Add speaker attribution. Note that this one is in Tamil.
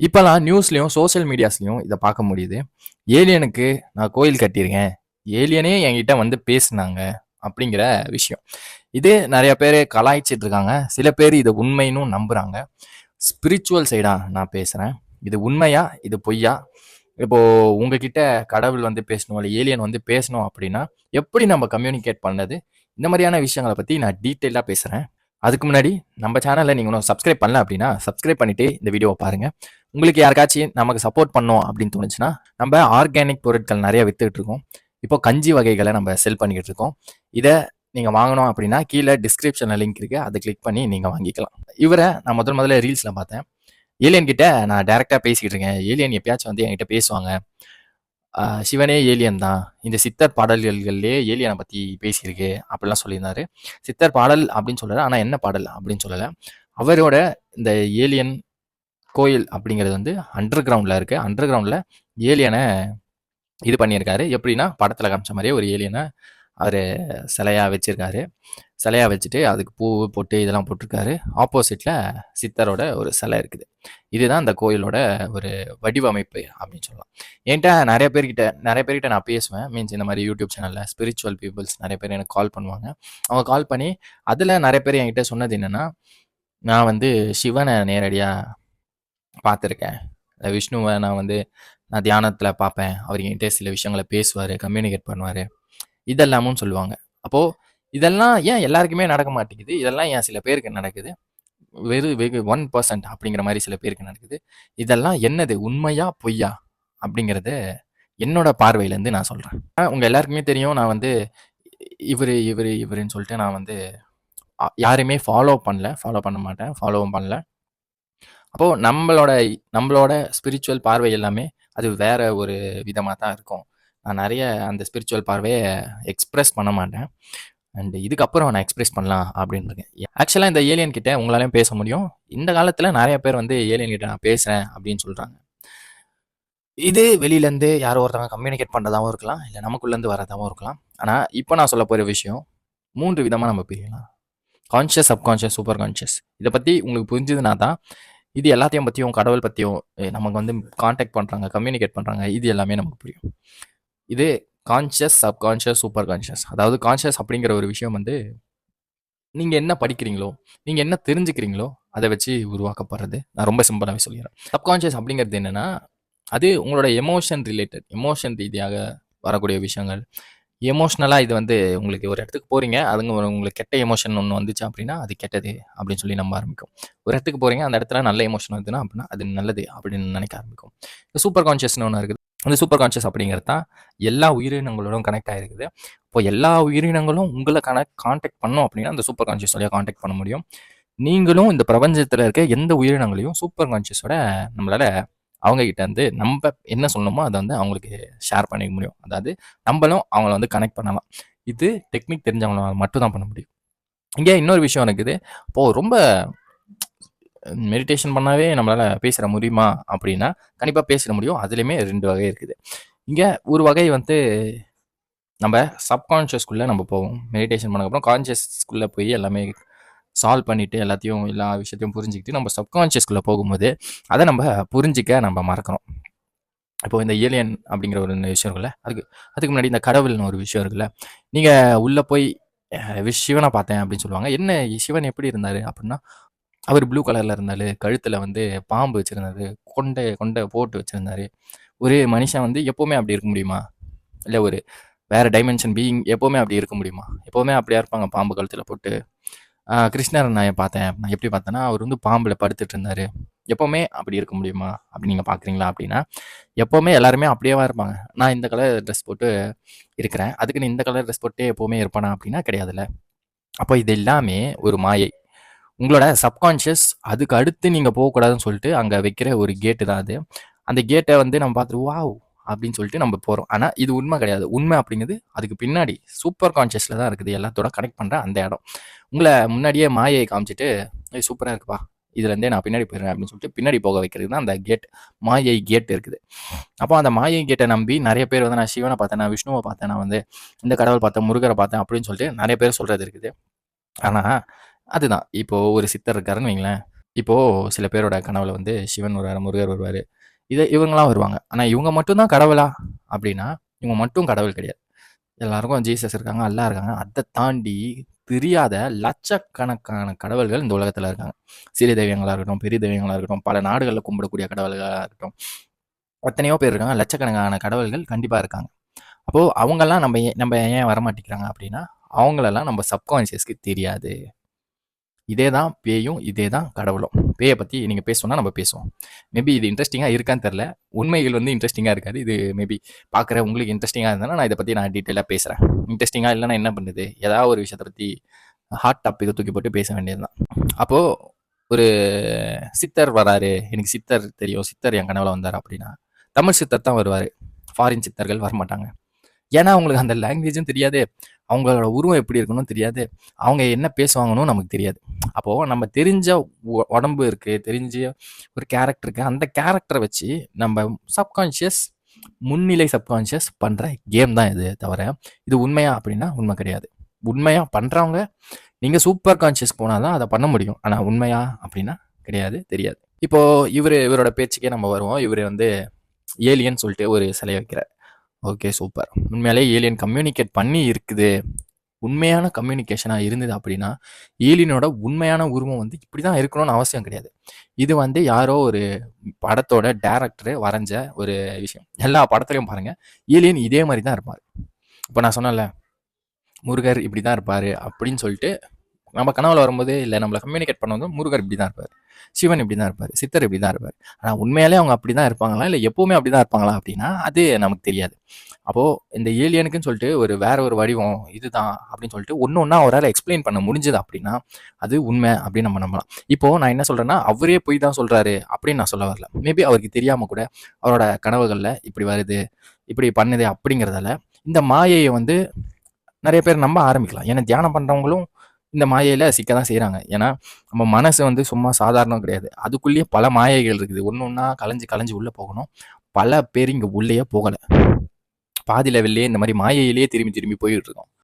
Speaker 1: இப்போலாம் நியூஸ்லையும் சோசியல் மீடியாஸ்லையும் இதை பார்க்க முடியுது. ஏலியனுக்கு நான் கோயில் கட்டியிருக்கேன். ஏலியனே என்கிட்ட வந்து பேசுனாங்க. அப்படிங்கிற விஷயம். இது நிறைய பேர் கலாய்ச்சிட்டு இருக்காங்க. சில பேர் இதை உண்மைன்னு நம்புகிறாங்க ஸ்பிரிச்சுவல் சைடா நான் பேசுகிறேன் இது உண்மையா? இது பொய்யா? இப்போது உங்ககிட்ட கடவுள் வந்து பேசணும், இல்லை ஏலியன் வந்து பேசணும் அப்படின்னா, எப்படி நம்ம கம்யூனிகேட் பண்ணது? இந்த மாதிரியான விஷயங்களை பற்றி நான் டீட்டெயிலாக பேசுகிறேன் அதுக்கு முன்னாடி நம்ம சேனலில் நீங்கள் ஒன்றும் சப்ஸ்கிரைப் பண்ணல அப்படின்னா, சப்ஸ்கிரைப் பண்ணிட்டு இந்த வீடியோவை பாருங்கள் உங்களுக்கு யாருக்காச்சும் நமக்கு சப்போர்ட் பண்ணோம் அப்படின்னு தோணுச்சுன்னா, நம்ம ஆர்கானிக் பொருட்கள் நிறையா வித்துட்டு இருக்கோம். இப்போ கஞ்சி வகைகளை நம்ம செல் பண்ணிக்கிட்டு இருக்கோம். இதை நீங்கள் வாங்கணும் அப்படின்னா, கீழே டிஸ்கிரிப்ஷனில் லிங்க் இருக்குது அதை கிளிக் பண்ணி நீங்கள் வாங்கிக்கலாம். இவரை நான் முதல் முதல்ல ரீல்ஸில் பார்த்தேன். ஏலியன் கிட்ட நான் டேரெக்டாக பேசிக்கிட்டு இருக்கேன். ஏலியன் எப்பயாச்சும் வந்து என்கிட்ட பேசுவாங்க. சிவனே ஏலியன் தான். இந்த சித்தர் பாடல்கள்லேயே ஏலியனை பற்றி பேசியிருக்கு. அப்படிலாம் சொல்லியிருந்தாரு. சித்தர் பாடல் அப்படின்னு சொல்கிறார் ஆனால் என்ன பாடல் அப்படின்னு சொல்லலை அவரோட இந்த ஏலியன் கோயில் அப்படிங்கிறது வந்து அண்டர் கிரவுண்டில் இருக்குது அண்டர் கிரவுண்டில் ஏலியனை இது பண்ணியிருக்காரு. எப்படின்னா, படத்தில் காமிச்ச மாதிரியே ஒரு ஏலியனை அவர் சிலையாக வச்சிருக்காரு. சிலையாக வச்சுட்டு அதுக்கு பூ, பொட்டு இதெல்லாம் போட்டிருக்காரு. ஆப்போசிட்டில் சித்தரோட ஒரு சிலை இருக்குது. இதுதான் அந்த கோயிலோட ஒரு வடிவமைப்பு அப்படின்னு சொல்லலாம். என்கிட்ட நிறைய பேர்கிட்ட நிறைய பேர்கிட்ட நான் பேசுவேன். மீன்ஸ் இந்த மாதிரி யூடியூப் சேனலில் ஸ்பிரிச்சுவல் பீப்புள்ஸ் நிறைய பேர் எனக்கு கால் பண்ணுவாங்க. அவங்க கால் பண்ணி அதில் நிறைய பேர் என்கிட்ட சொன்னது என்னென்னா நான் வந்து சிவனை நேரடியாக பார்த்துருக்கேன். விஷ்ணுவை நான் வந்து நான் தியானத்தில் பார்ப்பேன். அவர் என்கிட்ட சில விஷயங்கள பேசுவார் கம்யூனிகேட் பண்ணுவார் இதெல்லாமும் சொல்லுவாங்க. அப்போ இதெல்லாம் ஏன் எல்லாருக்குமே நடக்க மாட்டேங்குது? இதெல்லாம் ஏன் சில பேருக்கு நடக்குது? வெறு வெகு ஒன் பர்சன்ட் அப்படிங்கிற மாதிரி சில பேருக்கு நடக்குது. இதெல்லாம் என்னது? உண்மையா? பொய்யா? அப்படிங்கிறத என்னோட பார்வையிலேருந்து நான் சொல்கிறேன் உங்கள் எல்லாருக்குமே தெரியும் நான் வந்து இவரு, இவரு, இவருன்னு சொல்லிட்டு நான் வந்து யாரையுமே ஃபாலோ பண்ணல. ஃபாலோ பண்ண மாட்டேன். ஃபாலோவும் பண்ணல. அப்போது நம்மளோட நம்மளோட ஸ்பிரிச்சுவல் பார்வை எல்லாமே அது வேற ஒரு விதமாக தான் இருக்கும். நான் நிறைய அந்த ஸ்பிரிச்சுவல் பார்வையை எக்ஸ்ப்ரெஸ் பண்ண மாட்டேன். அண்ட் இதுக்கப்புறம் நான் எக்ஸ்பிரஸ் பண்ணலாம் அப்படின்னு இருக்கேன். ஆக்சுவலாக இந்த ஏலியன் கிட்ட உங்களாலையும் பேச முடியும். இந்த காலத்தில் நிறைய பேர் வந்து ஏலியன் கிட்ட நான் பேசுகிறேன் அப்படின்னு சொல்கிறாங்க இது வெளியிலேருந்து யாரோ ஒருத்தவங்க கம்யூனிகேட் பண்ணுறதாகவும் இருக்கலாம். இல்லை நமக்குள்ளேருந்து வரதாகவும் இருக்கலாம். ஆனால் இப்போ நான் சொல்ல போகிற விஷயம் மூன்று விதமாக நம்ம பிரிக்கலாம். Conscious, subconscious, super conscious. இதை பற்றி உங்களுக்கு புரிஞ்சதுனா தான், இது எல்லாத்தையும் பற்றியும் கடவுள் பற்றியும் நமக்கு வந்து கான்டாக்ட் பண்ணுறாங்க கம்யூனிகேட் பண்ணுறாங்க இது எல்லாமே நமக்கு புரியும். இது கான்ஷியஸ், சப்கான்ஷியஸ், சூப்பர் கான்ஷியஸ். அதாவது கான்ஷியஸ் அப்படிங்கிற ஒரு விஷயம் வந்து நீங்கள் என்ன படிக்கிறீங்களோ, நீங்கள் என்ன தெரிஞ்சுக்கிறீங்களோ, அதை வச்சு உருவாக்கப்படுறது. நான் ரொம்ப சிம்பிளாகவே சொல்லிடுறேன் சப்கான்ஷியஸ் அப்படிங்கிறது என்னென்னா அது உங்களோட எமோஷன் ரிலேட்டட். எமோஷன் ரீதியாக வரக்கூடிய விஷயங்கள். எமோஷ்னலாக இது வந்து உங்களுக்கு ஒரு இடத்துக்கு போகிறீங்க அதுங்க உங்களுக்கு கெட்ட எமோஷன் ஒன்று வந்துச்சு அப்படின்னா, அது கெட்டது அப்படின்னு சொல்லி நம்ப ஆரம்பிக்கும். ஒரு இடத்துக்கு போகிறீங்க அந்த இடத்துல நல்ல எமோஷன் வந்துன்னா அப்படின்னா, அது நல்லது அப்படின்னு நினைக்க ஆரம்பிக்கும். சூப்பர் கான்ஷியஸ்னு ஒன்று இருக்குது. அந்த சூப்பர் கான்ஷியஸ் அப்படிங்கிறது தான் எல்லா உயிரினங்களோடும் கனெக்ட் ஆகிருக்குது இப்போ எல்லா உயிரினங்களும் உங்களை கனெக்ட் காண்டாக்ட் பண்ணோம் அப்படின்னா, அந்த சூப்பர் கான்ஷியஸ் வழியா கான்டாக்ட் பண்ண முடியும். நீங்களும் இந்த பிரபஞ்சத்தில் இருக்க எந்த உயிரினங்களையும் சூப்பர் கான்ஷியஸோட நம்மளால அவங்கக்கிட்ட வந்து நம்ம என்ன சொல்லணுமோ அதை வந்து அவங்களுக்கு ஷேர் பண்ணிக்க முடியும். அதாவது நம்மளும் அவங்கள வந்து கனெக்ட் பண்ணலாம். இது டெக்னிக் தெரிஞ்சவங்களால் மட்டும் தான் பண்ண முடியும். இங்கே இன்னொரு விஷயம் இருக்குது. இப்போது ரொம்ப மெடிடேஷன் பண்ணாவே நம்மளால் பேசுகிற முடியுமா? அப்படின்னா, கண்டிப்பாக பேசிட முடியும். அதுலேயுமே ரெண்டு வகை இருக்குது. இங்கே ஒரு வகை வந்து நம்ம சப்கான்ஷியஸ்குள்ளே நம்ம போவோம். மெடிடேஷன் பண்ணதுக்கப்புறம் கான்ஷியஸ்குள்ளே போய் எல்லாமே சால்வ் பண்ணிவிட்டு எல்லாத்தையும் எல்லா விஷயத்தையும் புரிஞ்சுக்கிட்டு, நம்ம சப்கான்ஷியஸ்குள்ளே போகும்போது, அதை நம்ம புரிஞ்சுக்க நம்ம மறக்கிறோம். இப்போ இந்த ஏலியன் அப்படிங்கிற ஒரு விஷயம் இருக்குல்ல, அதுக்கு அதுக்கு முன்னாடி இந்த கடவுள்னு ஒரு விஷயம் இருக்குல்ல. நீங்கள் உள்ளே போய் சிவனை பார்த்தேன் அப்படின்னு சொல்லுவாங்க. என்ன சிவன் எப்படி இருந்தார் அப்படின்னா, அவர் ப்ளூ கலர்ல இருந்தாரு. கழுத்துல வந்து பாம்பு வச்சிருந்தாரு. கொண்ட கொண்ட போட்டு வச்சிருந்தாரு. ஒரு மனுஷன் வந்து எப்பவுமே அப்படி இருக்க முடியுமா? இல்ல ஒரு வேற டைமென்ஷன் பீயிங் எப்பவுமே அப்படி இருக்க முடியுமா? எப்பவுமே அப்படியா இருப்பாங்க பாம்பு கழுத்துல போட்டு. அ நான் பார்த்தேன். நான் எப்படி பார்த்தேன்னா, அவர் வந்து பாம்புல படுத்துட்டு இருந்தாரு. எப்பவுமே அப்படி இருக்க முடியுமா? அப்படி நீங்க பார்க்குறீங்களா? அப்படின்னா, எப்பவுமே எல்லாருமே அப்படியேவா இருப்பாங்க. நான் இந்த கலர் ட்ரெஸ் போட்டு இருக்கிறேன். அதுக்குன்னு இந்த கலர் ட்ரெஸ் போட்டே எப்பவுமே இருப்பேனா? அப்படின்னா கிடையாதுல்ல. அப்போ இது எல்லாமே ஒரு மாயை. உங்களோட சப்கான்ஷியஸ் அதுக்கு அடுத்து நீங்கள் போகக்கூடாதுன்னு சொல்லிட்டு அங்கே வைக்கிற ஒரு கேட்டு தான் அது. அந்த கேட்டை வந்து நம்ம பார்த்துட்டு வாவ்! அப்படின்னு சொல்லிட்டு நம்ம போகிறோம் ஆனால் இது உண்மை கிடையாது. உண்மை அப்படிங்கிறது அதுக்கு பின்னாடி சூப்பர் கான்ஷியஸில் தான் இருக்குது. எல்லாத்தோட கனெக்ட் பண்ணுற அந்த இடம். உங்களை முன்னாடியே மாயை காமிச்சிட்டு "ஏய் இருக்குப்பா. இதுலேருந்தே நான் பின்னாடி போயிடுறேன்" அப்படின்னு சொல்லிட்டு பின்னாடி போக வைக்கிறது தான் அந்த கேட். மாயை கேட் இருக்குது. அப்போ அந்த மாயை கேட்டை நம்பி நிறைய பேர் வந்து நான் சிவனை பார்த்தேன், நான் விஷ்ணுவை பார்த்தேன், நான் வந்து இந்த கடவுள் பார்த்தேன், முருகரை பார்த்தேன் அப்படின்னு சொல்லிட்டு நிறைய பேர் சொல்கிறது இருக்குது. ஆனால் அதுதான். இப்போ ஒரு சித்தர் இருக்காருன்னு வைங்களேன். இப்போ சில பேரோட கனவுல வந்து சிவன் வருவார் முருகர் வருவார் இதை இவங்களாம் வருவாங்க. ஆனால் இவங்க மட்டும் தான் கடவுளா? அப்படின்னா, இவங்க மட்டும் கடவுள் கிடையாது. எல்லாருக்கும் ஜீசஸ் இருக்காங்க, அல்லாஹ் இருக்காங்க. அதை தாண்டி தெரியாத லட்சக்கணக்கான கடவுள்கள் இந்த உலகத்துல இருக்காங்க. சிறு தெய்வங்களாக இருக்கட்டும், பெரிய தெய்வங்களாக இருக்கட்டும், பல நாடுகளில் கும்பிடக்கூடிய கடவுள்களாக இருக்கட்டும். எத்தனையோ பேர் இருக்காங்க. லட்சக்கணக்கான கடவுள்கள் கண்டிப்பாக இருக்காங்க. அப்போது அவங்கெல்லாம் நம்ம ஏன் நம்ம ஏன் வரமாட்டேங்கிறாங்க அப்படின்னா, அவங்களெல்லாம் நம்ம சப்கான்ஷியஸ்க்கு தெரியாது. இதே தான் பேயும், இதே தான் கடவுளும். பேயை பற்றி நீங்கள் பேசணும்னா நம்ம பேசுவோம். மேபி இது இன்ட்ரெஸ்டிங்காக இருக்கான்னு தெரில உண்மைகள் வந்து இன்ட்ரெஸ்டிங்காக இருக்காது. இது மேபி பார்க்குற உங்களுக்கு இன்ட்ரெஸ்டிங்காக இருந்தாலும் நான் இதை பற்றி நான் டீட்டெயிலாக பேசுகிறேன் இன்ட்ரெஸ்டிங்காக இல்லைன்னா என்ன பண்ணுது? ஏதாவது ஒரு விஷயத்தை பற்றி ஹாட் இதை தூக்கி போட்டு பேச வேண்டியது தான். அப்போது ஒரு சித்தர் வராரு. எனக்கு சித்தர் தெரியும். சித்தர் என் கனவுல வந்தார் அப்படின்னா, தமிழ் சித்தர் தான் வருவார் ஃபாரின் சித்தர்கள் வரமாட்டாங்க. ஏன்னா அவங்களுக்கு அந்த லாங்குவேஜும் தெரியாது. அவங்களோட உருவம் எப்படி இருக்கணும் தெரியாது. அவங்க என்ன பேசுவாங்கன்னு நமக்கு தெரியாது. அப்போது நம்ம தெரிஞ்ச உடம்பு இருக்குது தெரிஞ்ச ஒரு கேரக்டர் இருக்குது அந்த கேரக்டரை வச்சு நம்ம சப்கான்ஷியஸ் முன்னிலை சப்கான்ஷியஸ் பண்ணுற கேம் தான் இது தவிர, இது உண்மையா அப்படின்னா உண்மை கிடையாது. உண்மையாக பண்ணுறவங்க நீங்கள் சூப்பர் கான்ஷியஸ் போனால் தான் அதை பண்ண முடியும். ஆனால் உண்மையா அப்படின்னா கிடையாது, தெரியாது. இப்போது இவர் இவரோட பேச்சுக்கே நம்ம வருவோம். இவர் வந்து ஏலியன் சொல்லிட்டு ஒரு சிலை வைக்கிறார். Okay super. உண்மையாலே ஏலியன் கம்யூனிகேட் பண்ணி இருக்குது. உண்மையான கம்யூனிகேஷனாக இருந்தது அப்படின்னா, ஏலியனோட உண்மையான உருவம் வந்து இப்படி தான் இருக்கணும்னு அவசியம் கிடையாது. இது வந்து யாரோ ஒரு படத்தோட டேரக்டர் வரைஞ்ச ஒரு விஷயம். எல்லா படத்துலையும் பாருங்கள் ஏலியன் இதே மாதிரி தான் இருப்பார் இப்போ நான் சொன்னேன்ல, முருகர் இப்படி தான் இருப்பார் அப்படின்னு சொல்லிட்டு, நம்ம கனவுல வரும்போது இல்லை நம்மளை கம்யூனிகேட் பண்ணும்போது முருகர் இப்படி தான் இருப்பார் சிவன் இப்படி தான் இருப்பார் சித்தர் இப்படி தான் இருப்பார் ஆனால் உண்மையாலே அவங்க அப்படி தான் இருப்பாங்களா? இல்லை எப்போவுமே அப்படி தான் இருப்பாங்களா? அப்படின்னா, அது நமக்கு தெரியாது. அப்போது இந்த ஏலியனுக்குன்னு சொல்லிட்டு ஒரு வேற ஒரு வடிவம் இதுதான் அப்படின்னு சொல்லிட்டு ஒன்று ஒன்றா அவரால் எக்ஸ்ப்ளைன் பண்ண முடிஞ்சது அப்படின்னா, அது உண்மை அப்படின்னு நம்ம நம்பலாம். இப்போது நான் என்ன சொல்கிறேன்னா அவரே பொய் தான் சொல்கிறாரு அப்படின்னு நான் சொல்ல வரல. மேபி அவருக்கு தெரியாமல் கூட அவரோட கனவுகளில் இப்படி வருது, இப்படி பண்ணுது அப்படிங்கிறதால, இந்த மாயையை வந்து நிறைய பேர் நம்ப ஆரம்பிக்கலாம். ஏன்னா தியானம் பண்ணுறவங்களும் இந்த மாயையில் சிக்க தான் செய்கிறாங்க ஏன்னா நம்ம மனசு வந்து சும்மா சாதாரணம் கிடையாது. அதுக்குள்ளேயே பல மாயைகள் இருக்குது. ஒன்று ஒன்றா கலைஞ்சு கலைஞ்சு உள்ளே போகணும். பல பேர் இங்கே உள்ளேயே போகலை பாதி லெவல்லயே இந்த மாதிரி மாயையிலேயே திரும்பி திரும்பி போயிட்டுருக்கோம்